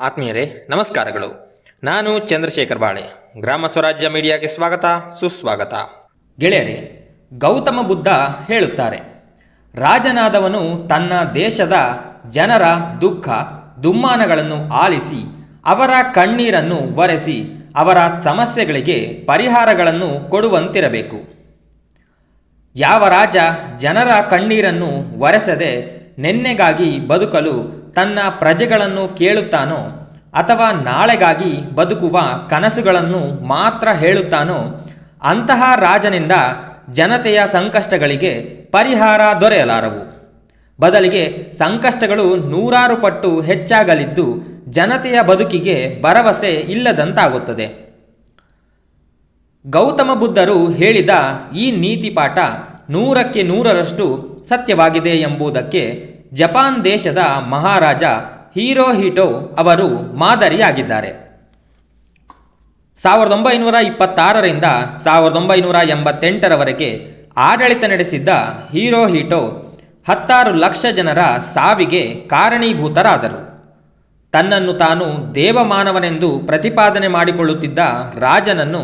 ಆತ್ಮೀಯರೇ, ನಮಸ್ಕಾರಗಳು. ನಾನು ಚಂದ್ರಶೇಖರ್ ಬಾಳೆ. ಗ್ರಾಮ ಸ್ವರಾಜ್ಯ ಮೀಡಿಯಾಗೆ ಸ್ವಾಗತ, ಸುಸ್ವಾಗತ. ಗೆಳೆಯರೇ, ಗೌತಮ ಬುದ್ಧ ಹೇಳುತ್ತಾರೆ, ರಾಜನಾದವನು ತನ್ನ ದೇಶದ ಜನರ ದುಃಖ, ದುಮ್ಮಾನಗಳನ್ನು ಆಲಿಸಿ, ಅವರ ಕಣ್ಣೀರನ್ನು ಒರೆಸಿ, ಅವರ ಸಮಸ್ಯೆಗಳಿಗೆ ಪರಿಹಾರಗಳನ್ನು ಕೊಡುವಂತಿರಬೇಕು. ಯಾವ ರಾಜ ಜನರ ಕಣ್ಣೀರನ್ನು ಒರೆಸದೆ ನೆನ್ನೆಗಾಗಿ ಬದುಕಲು ತನ್ನ ಪ್ರಜೆಗಳನ್ನು ಕೇಳುತ್ತಾನೋ ಅಥವಾ ನಾಳೆಗಾಗಿ ಬದುಕುವ ಕನಸುಗಳನ್ನು ಮಾತ್ರ ಹೇಳುತ್ತಾನೋ ಅಂತಹ ರಾಜನಿಂದ ಜನತೆಯ ಸಂಕಷ್ಟಗಳಿಗೆ ಪರಿಹಾರ ದೊರೆಯಲಾರವು. ಬದಲಿಗೆ ಸಂಕಷ್ಟಗಳು ನೂರಾರು ಪಟ್ಟು ಹೆಚ್ಚಾಗಲಿದ್ದು ಜನತೆಯ ಬದುಕಿಗೆ ಭರವಸೆ ಇಲ್ಲದಂತಾಗುತ್ತದೆ. ಗೌತಮ ಬುದ್ಧರು ಹೇಳಿದ ಈ ನೀತಿ ಪಾಠ ನೂರಕ್ಕೆ ನೂರರಷ್ಟು ಸತ್ಯವಾಗಿದೆ ಎಂಬುದಕ್ಕೆ ಜಪಾನ್ ದೇಶದ ಮಹಾರಾಜ ಹೀರೋಹಿಟೋ ಅವರು ಮಾದರಿಯಾಗಿದ್ದಾರೆ. ಸಾವಿರದ ಒಂಬೈನೂರ ಇಪ್ಪತ್ತಾರರಿಂದ ಸಾವಿರದ ಒಂಬೈನೂರ ಎಂಬತ್ತೆಂಟರವರೆಗೆ ಆಡಳಿತ ನಡೆಸಿದ್ದ ಹೀರೋಹಿಟೋ ಹತ್ತಾರು ಲಕ್ಷ ಜನರ ಸಾವಿಗೆ ಕಾರಣೀಭೂತರಾದರು. ತನ್ನನ್ನು ತಾನು ದೇವಮಾನವನೆಂದು ಪ್ರತಿಪಾದನೆ ಮಾಡಿಕೊಳ್ಳುತ್ತಿದ್ದ ರಾಜನನ್ನು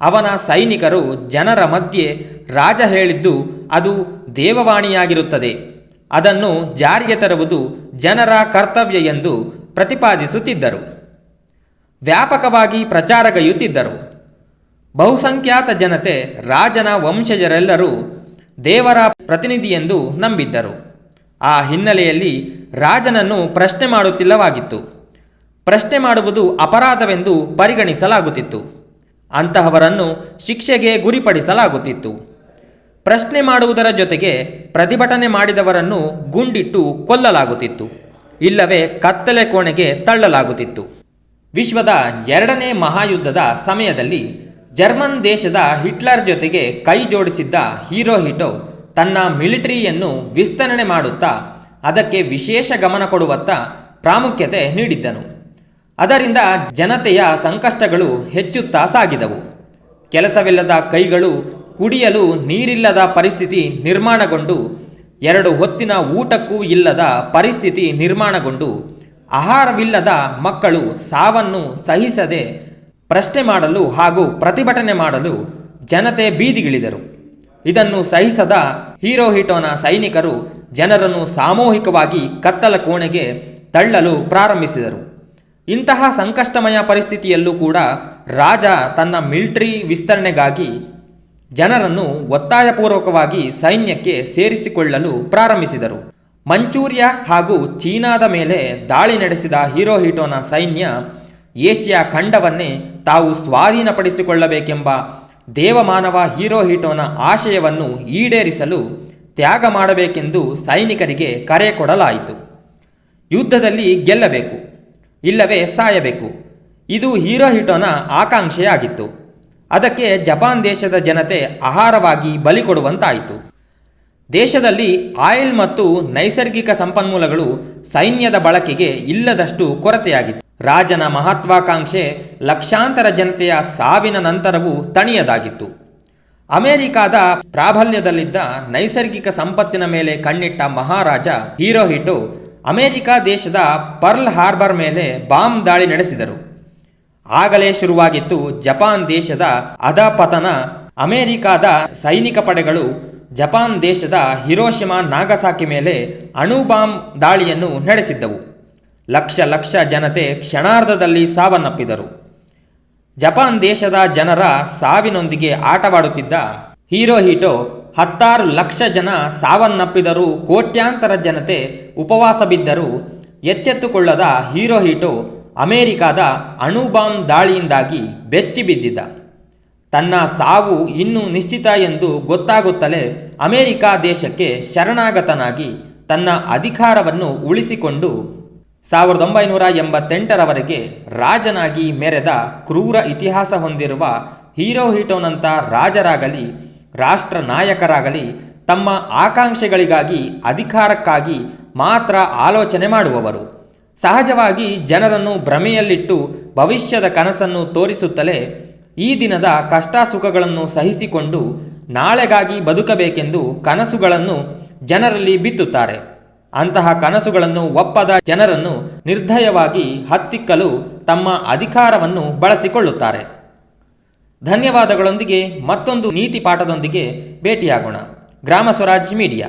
ಅವನ ಸೈನಿಕರು ಜನರ ಮಧ್ಯೆ ರಾಜ ಹೇಳಿದ್ದು ಅದು ದೇವವಾಣಿಯಾಗಿರುತ್ತದೆ. ಅದನ್ನು ಜಾರಿಗೆ ತರುವುದು ಜನರ ಕರ್ತವ್ಯ ಎಂದು ಪ್ರತಿಪಾದಿಸುತ್ತಿದ್ದರು. ವ್ಯಾಪಕವಾಗಿ ಪ್ರಚಾರಗೈಯುತ್ತಿದ್ದರು ಬಹುಸಂಖ್ಯಾತ ಜನತೆ ರಾಜನ ವಂಶಜರೆಲ್ಲರೂ ದೇವರ ಪ್ರತಿನಿಧಿಯೆಂದು ನಂಬಿದ್ದರು. ಆ ಹಿನ್ನೆಲೆಯಲ್ಲಿ ರಾಜನನ್ನು ಪ್ರಶ್ನೆ ಮಾಡುತ್ತಿಲ್ಲವಾಗಿತ್ತು. ಪ್ರಶ್ನೆ ಮಾಡುವುದು ಅಪರಾಧವೆಂದು ಪರಿಗಣಿಸಲಾಗುತ್ತಿತ್ತು. ಅಂತಹವರನ್ನು ಶಿಕ್ಷೆಗೆ ಗುರಿಪಡಿಸಲಾಗುತ್ತಿತ್ತು. ಪ್ರಶ್ನೆ ಮಾಡುವುದರ ಜೊತೆಗೆ ಪ್ರತಿಭಟನೆ ಮಾಡಿದವರನ್ನು ಗುಂಡಿಟ್ಟು ಕೊಲ್ಲಲಾಗುತ್ತಿತ್ತು. ಇಲ್ಲವೇ ಕತ್ತಲೆ ಕೋಣೆಗೆ ತಳ್ಳಲಾಗುತ್ತಿತ್ತು. ವಿಶ್ವದ ಎರಡನೇ ಮಹಾಯುದ್ಧದ ಸಮಯದಲ್ಲಿ ಜರ್ಮನ್ ದೇಶದ ಹಿಟ್ಲರ್ ಜೊತೆಗೆ ಕೈ ಜೋಡಿಸಿದ್ದ ಹೀರೋ ಹಿಟೋ ತನ್ನ ಮಿಲಿಟರಿಯನ್ನು ವಿಸ್ತರಣೆ ಮಾಡುತ್ತಾ ಅದಕ್ಕೆ ವಿಶೇಷ ಗಮನ ಕೊಡುವತ್ತ ಪ್ರಾಮುಖ್ಯತೆ ನೀಡಿದ್ದನು. ಅದರಿಂದ ಜನತೆಯ ಸಂಕಷ್ಟಗಳು ಹೆಚ್ಚುತ್ತಾ ಸಾಗಿದವು. ಕೆಲಸವಿಲ್ಲದ ಕೈಗಳು ಕುಡಿಯಲು ನೀರಿಲ್ಲದ ಪರಿಸ್ಥಿತಿ ನಿರ್ಮಾಣಗೊಂಡು, ಎರಡು ಹೊತ್ತಿನ ಊಟಕ್ಕೂ ಇಲ್ಲದ ಪರಿಸ್ಥಿತಿ ನಿರ್ಮಾಣಗೊಂಡು, ಆಹಾರವಿಲ್ಲದ ಮಕ್ಕಳು ಸಾವನ್ನು ಸಹಿಸದೆ ಪ್ರಶ್ನೆ ಮಾಡಲು ಹಾಗೂ ಪ್ರತಿಭಟನೆ ಮಾಡಲು ಜನತೆ ಬೀದಿಗಿಳಿದರು. ಇದನ್ನು ಸಹಿಸದ ಹೀರೋಹಿಟೋನ ಸೈನಿಕರು ಜನರನ್ನು ಸಾಮೂಹಿಕವಾಗಿ ಕತ್ತಲ ಕೋಣೆಗೆ ತಳ್ಳಲು ಪ್ರಾರಂಭಿಸಿದರು. ಇಂತಹ ಸಂಕಷ್ಟಮಯ ಪರಿಸ್ಥಿತಿಯಲ್ಲೂ ಕೂಡ ರಾಜ ತನ್ನ ಮಿಲ್ಟ್ರಿ ವಿಸ್ತರಣೆಗಾಗಿ ಜನರನ್ನು ಒತ್ತಾಯಪೂರ್ವಕವಾಗಿ ಸೈನ್ಯಕ್ಕೆ ಸೇರಿಸಿಕೊಳ್ಳಲು ಪ್ರಾರಂಭಿಸಿದರು. ಮಂಚೂರಿಯ ಹಾಗೂ ಚೀನಾದ ಮೇಲೆ ದಾಳಿ ನಡೆಸಿದ ಹೀರೋಹಿಟೋನ ಸೈನ್ಯ ಏಷ್ಯಾ ಖಂಡವನ್ನೇ ತಾವು ಸ್ವಾಧೀನಪಡಿಸಿಕೊಳ್ಳಬೇಕೆಂಬ ದೇವಮಾನವ ಹೀರೋಹಿಟೋನ ಆಶಯವನ್ನು ಈಡೇರಿಸಲು ತ್ಯಾಗ ಮಾಡಬೇಕೆಂದು ಸೈನಿಕರಿಗೆ ಕರೆ ಕೊಡಲಾಯಿತು. ಯುದ್ಧದಲ್ಲಿ ಗೆಲ್ಲಬೇಕು, ಇಲ್ಲವೇ ಸಾಯಬೇಕು. ಇದು ಹೀರೋಹಿಟೋನ ಆಕಾಂಕ್ಷೆಯಾಗಿತ್ತು. ಅದಕ್ಕೆ ಜಪಾನ್ ದೇಶದ ಜನತೆ ಆಹಾರವಾಗಿ ಬಲಿ ಕೊಡುವಂತಾಯಿತು. ದೇಶದಲ್ಲಿ ಆಯಿಲ್ ಮತ್ತು ನೈಸರ್ಗಿಕ ಸಂಪನ್ಮೂಲಗಳು ಸೈನ್ಯದ ಬಳಕೆಗೆ ಇಲ್ಲದಷ್ಟು ಕೊರತೆಯಾಗಿತ್ತು. ರಾಜನ ಮಹತ್ವಾಕಾಂಕ್ಷೆ ಲಕ್ಷಾಂತರ ಜನತೆಯ ಸಾವಿನ ನಂತರವೂ ತಣಿಯದಾಗಿತ್ತು. ಅಮೆರಿಕಾದ ಪ್ರಾಬಲ್ಯದಲ್ಲಿದ್ದ ನೈಸರ್ಗಿಕ ಸಂಪತ್ತಿನ ಮೇಲೆ ಕಣ್ಣಿಟ್ಟ ಮಹಾರಾಜ ಹೀರೋಹಿಟೋ ಅಮೆರಿಕ ದೇಶದ ಪರ್ಲ್ ಹಾರ್ಬರ್ ಮೇಲೆ ಬಾಂಬ್ ದಾಳಿ ನಡೆಸಿದರು. ಆಗಲೇ ಶುರುವಾಗಿತ್ತು ಜಪಾನ್ ದೇಶದ ಅಧಪತನ ಅಮೆರಿಕಾದ ಸೈನಿಕ ಪಡೆಗಳು ಜಪಾನ್ ದೇಶದ ಹಿರೋಶಿಮಾ ನಾಗಸಾಕಿ ಮೇಲೆ ಅಣು ಬಾಂಬ್ ದಾಳಿಯನ್ನು ನಡೆಸಿದ್ದವು. ಲಕ್ಷ ಲಕ್ಷ ಜನತೆ ಕ್ಷಣಾರ್ಧದಲ್ಲಿ ಸಾವನ್ನಪ್ಪಿದರು. ಜಪಾನ್ ದೇಶದ ಜನರ ಸಾವಿನೊಂದಿಗೆ ಆಟವಾಡುತ್ತಿದ್ದ ಹೀರೋಹಿಟೋ ಹತ್ತಾರು ಲಕ್ಷ ಜನ ಸಾವನ್ನಪ್ಪಿದರೂ ಕೋಟ್ಯಾಂತರ ಜನತೆ ಉಪವಾಸ ಬಿದ್ದರೂ ಎಚ್ಚೆತ್ತುಕೊಳ್ಳದ ಹೀರೋಹಿಟೋ ಅಮೆರಿಕಾದ ಅಣು ಬಾಂಬ್ ದಾಳಿಯಿಂದಾಗಿ ಬೆಚ್ಚಿ ಬಿದ್ದಿದ್ದ. ತನ್ನ ಸಾವು ಇನ್ನೂ ನಿಶ್ಚಿತ ಎಂದು ಗೊತ್ತಾಗುತ್ತಲೇ ಅಮೆರಿಕ ದೇಶಕ್ಕೆ ಶರಣಾಗತನಾಗಿ ತನ್ನ ಅಧಿಕಾರವನ್ನು ಉಳಿಸಿಕೊಂಡು ಸಾವಿರದ ಒಂಬೈನೂರ ಎಂಬತ್ತೆಂಟರವರೆಗೆ ರಾಜನಾಗಿ ಮೆರೆದ ಕ್ರೂರ ಇತಿಹಾಸ ಹೊಂದಿರುವ ಹೀರೋ ಹೀಟೋನಂಥ ರಾಜರಾಗಲಿ ರಾಷ್ಟ್ರ ನಾಯಕರಾಗಲಿ ತಮ್ಮ ಆಕಾಂಕ್ಷೆಗಳಿಗಾಗಿ ಅಧಿಕಾರಕ್ಕಾಗಿ ಮಾತ್ರ ಆಲೋಚನೆ ಮಾಡುವವರು. ಸಹಜವಾಗಿ ಜನರನ್ನು ಭ್ರಮೆಯಲ್ಲಿಟ್ಟು ಭವಿಷ್ಯದ ಕನಸನ್ನು ತೋರಿಸುತ್ತಲೇ ಈ ದಿನದ ಕಷ್ಟ ಸುಖಗಳನ್ನು ಸಹಿಸಿಕೊಂಡು ನಾಳೆಗಾಗಿ ಬದುಕಬೇಕೆಂದು ಕನಸುಗಳನ್ನು ಜನರಲ್ಲಿ ಬಿತ್ತುತ್ತಾರೆ. ಅಂತಹ ಕನಸುಗಳನ್ನು ಒಪ್ಪದ ಜನರನ್ನು ನಿರ್ದಯವಾಗಿ ಹತ್ತಿಕ್ಕಲು ತಮ್ಮ ಅಧಿಕಾರವನ್ನು ಬಳಸಿಕೊಳ್ಳುತ್ತಾರೆ. ಧನ್ಯವಾದಗಳೊಂದಿಗೆ ಮತ್ತೊಂದು ನೀತಿ ಪಾಠದೊಂದಿಗೆ ಭೇಟಿಯಾಗೋಣ. ಗ್ರಾಮ ಸ್ವರಾಜ್ ಮೀಡಿಯಾ.